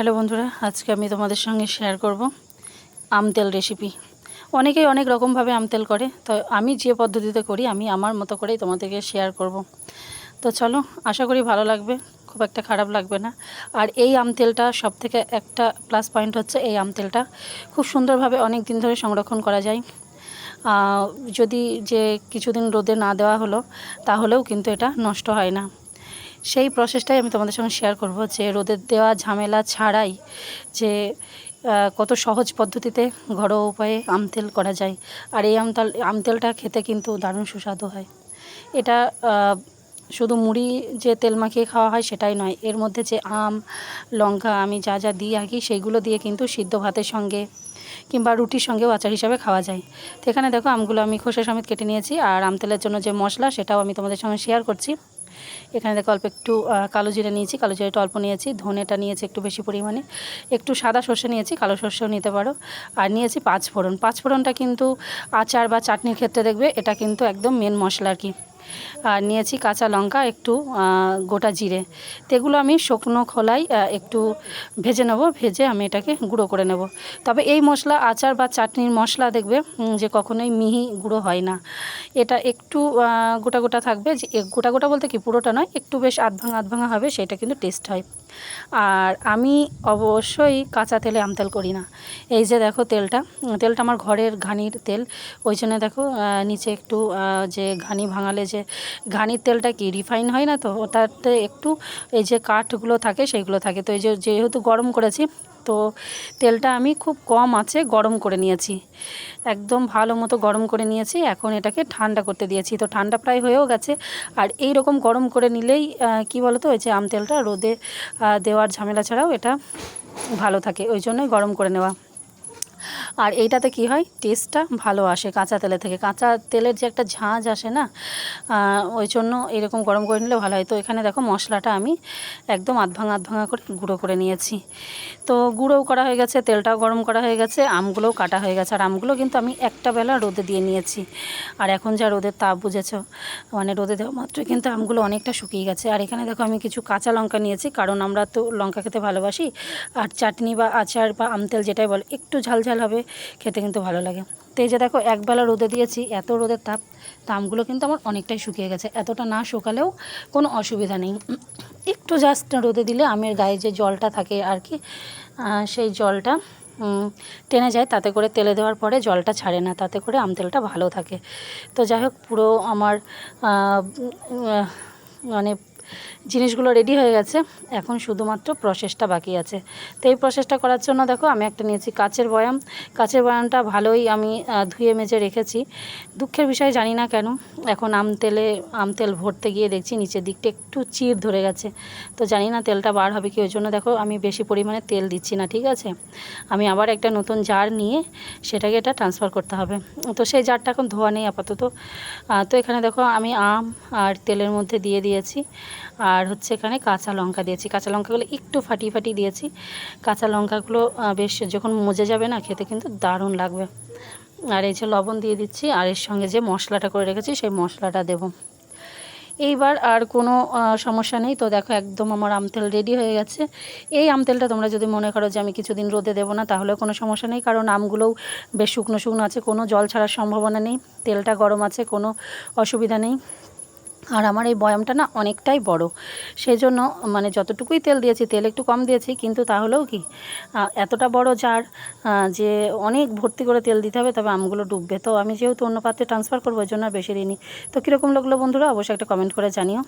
Hello বন্ধুরা, আজকে আমি তোমাদের সঙ্গে শেয়ার করব আম তেল রেসিপি অনেকেই অনেক রকমভাবে আম তেল করে, তো আমি যে পদ্ধতিতে করি, আমি আমার মতো করেই তোমাদেরকে শেয়ার করব। তো চলো, আশা করি ভালো লাগবে, খুব একটা খারাপ লাগবে না। আর এই আম তেলটা সব থেকে একটা প্লাস পয়েন্ট হচ্ছে এই আম তেলটা। খুব সুন্দরভাবে অনেক দিন ধরে সংরক্ষণ করা যায়। যদি যে কিছুদিন রোদে না দেওয়া হলো, তাহলেও কিন্তু এটা নষ্ট হয় না। সেই প্রসেসটাই আমি তোমাদের সঙ্গে শেয়ার করব যে রোদের দেওয়া ঝামেলা ছাড়াই যে কত সহজ পদ্ধতিতে ঘরোয়া উপায়ে আম তেল করা যায়। আর এই আমতাল আম তেলটা খেতে কিন্তু দারুণ সুস্বাদু হয়। এটা শুধু মুড়ি যে তেল মাখিয়ে খাওয়া হয় সেটাই নয়, এর মধ্যে যে আম, লঙ্কা, আমি যা যা দিই আঁকি সেইগুলো দিয়ে কিন্তু সিদ্ধ ভাতের সঙ্গে কিংবা রুটির সঙ্গেও আচার হিসাবে খাওয়া যায়। তো এখানে দেখো আমগুলো আমি খোসা সমেত কেটে নিয়েছি, আর আম তেলের জন্য যে মশলা সেটাও আমি তোমাদের সঙ্গে শেয়ার করছি। এখানে দেখো অল্প একটু কালো জিরা নিয়েছি, কালো জিরাটা অল্প নিয়েছি, ধনেটা নিয়েছি একটু বেশি পরিমাণে, একটু সাদা সর্ষে নিয়েছি, কালো সর্ষেও নিতে পারো, আর নিয়েছি পাঁচ ফোড়ন পাঁচ ফোড়নটা কিন্তু আচার বা চাটনির ক্ষেত্রে দেখবে এটা কিন্তু একদম মেন মশলা আর কি। আর নিয়েছি কাঁচা লঙ্কা, একটু গোটা জিরে। তো এগুলো আমি শুকনো খোলায় একটু ভেজে নেব, ভেজে আমি এটাকে গুঁড়ো করে নেব। তবে এই মশলা, আচার বা চাটনির মশলা দেখবে যে কখনোই মিহি গুঁড়ো হয় না। এটা একটু গোটা গোটা থাকবে, যে গোটা গোটা বলতে কি, পুরোটা নয়, একটু বেশ আধ ভাঙা আধ ভাঙা হবে, সেটা কিন্তু টেস্ট হয়। আর আমি অবশ্যই কাঁচা তেলে আম তেল করি না। এই যে দেখো তেলটা তেলটা আমার ঘরের ঘানির তেল, ওই জন্য দেখো নিচে একটু যে ঘানি ভাঙালে যে ঘানির তেলটা কি রিফাইন হয় না তো? ওটাতে একটু এই যে কাঠগুলো থাকে সেইগুলো থাকে। তো এই যে যেহেতু গরম করেছি, তো তেলটা আমি খুব কম আছে গরম করে নিয়েছি। একদম ভালো মতো গরম করে নিয়েছি, এখন এটাকে ঠান্ডা করতে দিয়েছি। তো ঠান্ডা প্রায় হয়েও গেছে। আর এই রকম গরম করে নিলেই কি বলো তো ওই যে আম তেলটা রোদে দেওয়ার ঝামেলা ছাড়াও এটা ভালো থাকে। ওই জন্যই গরম করে নেওয়া। আর এইটাতে কি হয়? টেস্টটা ভালো আসে কাঁচা তেলে থেকে। কাঁচা তেলের যে একটা ঝাঁঝ আসে না ওই জন্য এরকম গরম করে নিলে ভালো হয়। তো এখানে দেখো মশলাটা আমি একদম আধ ভাঙা আধ ভাঙা করে গুঁড়ো করে নিয়েছি। তো গুঁড়োও করা হয়ে গেছে, তেলটাও গরম করা হয়ে গেছে, আমগুলোও কাটা হয়ে গেছে। আর আমগুলো কিন্তু আমি একটা বেলা রোদে দিয়ে নিয়েছি। আর এখন যা রোদের তাপ, বুঝেছ? মানে রোদে দেওয়া মাত্র কিন্তু আমগুলো অনেকটা শুকিয়ে গেছে। আর এখানে দেখো আমি কিছু কাঁচা লঙ্কা নিয়েছি, কারণ আমরা তো লঙ্কা খেতে ভালোবাসি। আর চাটনি বা আচার বা আমতেল যেটাই বল, একটু ঝাল ঝাল হবে, খেতে কিন্তু ভালো লাগে। তো এই যে দেখো, একবেলা রোদে দিয়েছি, এত রোদের তাপ তো আমগুলো কিন্তু আমার অনেকটাই শুকিয়ে গেছে। এতটা না শুকালেও কোনো অসুবিধা নেই। একটু জাস্ট রোদে দিলে আমের গায়ে যে জলটা থাকে আর কি সেই জলটা টেনে যায়, তাতে করে তেলে দেওয়ার পরে জলটা ছাড়ে না, তাতে করে আম তেলটা ভালো থাকে। তো যাই হোক, পুরো আমার মানে জিনিসগুলো রেডি হয়ে গেছে। এখন শুধুমাত্র প্রসেসটা বাকি আছে। তো এই প্রসেসটা করার জন্য দেখো, আমি একটা নিয়েছি কাচের বয়াম। কাচের বয়ামটা ভালোই আমি ধুয়ে মেজে রেখেছি। দুঃখের বিষয় জানি না কেন, এখন আম তেলে, আম তেল ভরতে গিয়ে দেখছি নিচের দিকটা একটু চির ধরে গেছে। তো জানি না তেলটা বার হবে কি, ওই জন্য দেখো আমি বেশি পরিমাণে তেল দিচ্ছি না, ঠিক আছে? আমি আবার একটা নতুন জার নিয়ে সেটাকে এটা ট্রান্সফার করতে হবে। তো সেই জারটা এখন ধোয়া নেই আপাতত। তো এখানে দেখো আমি আম আর তেলের মধ্যে দিয়ে দিয়েছি। আর হচ্ছে এখানে কাঁচা লঙ্কা দিয়েছি। কাঁচা লঙ্কাগুলো একটু ফাটিয়ে ফাটিয়ে দিয়েছি। কাঁচা লঙ্কাগুলো বেশ যখন মজে যাবে না, খেতে কিন্তু দারুণ লাগবে। আর এই যে লবণ দিয়ে দিচ্ছি, আর এর সঙ্গে যে মশলাটা করে রেখেছি, সেই মশলাটা দেবো। এইবার আর কোনো সমস্যা নেই। তো দেখো, একদম আমার আম তেল রেডি হয়ে গেছে। এই আম তেলটা তোমরা যদি মনে করো যে আমি কিছুদিন রোদে দেবো না, তাহলেও কোনো সমস্যা নেই। কারণ আমগুলোও বেশ শুকনো শুকনো আছে। কোনো জল ছাড়ার সম্ভাবনা নেই। তেলটা গরম আছে, কোনো অসুবিধা নেই। আর আমার এই বয়ামটা না অনেকটাই বড়। সেই জন্য মানে যতটুকুই তেল দিয়েছি, তেল একটু কম দিয়েছি, কিন্তু তাহলেও কি এতটা বড় জার যে অনেক ভর্তি করে তেল দিতে হবে, তবে আমগুলো ডুববে। তো আমি যেহেতু অন্য পাত্রে ট্রান্সফার করব, ওই জন্য আর বেশি দিইনি। তো কীরকম লাগল বন্ধুরা, অবশ্যই একটা কমেন্ট করে জানিও।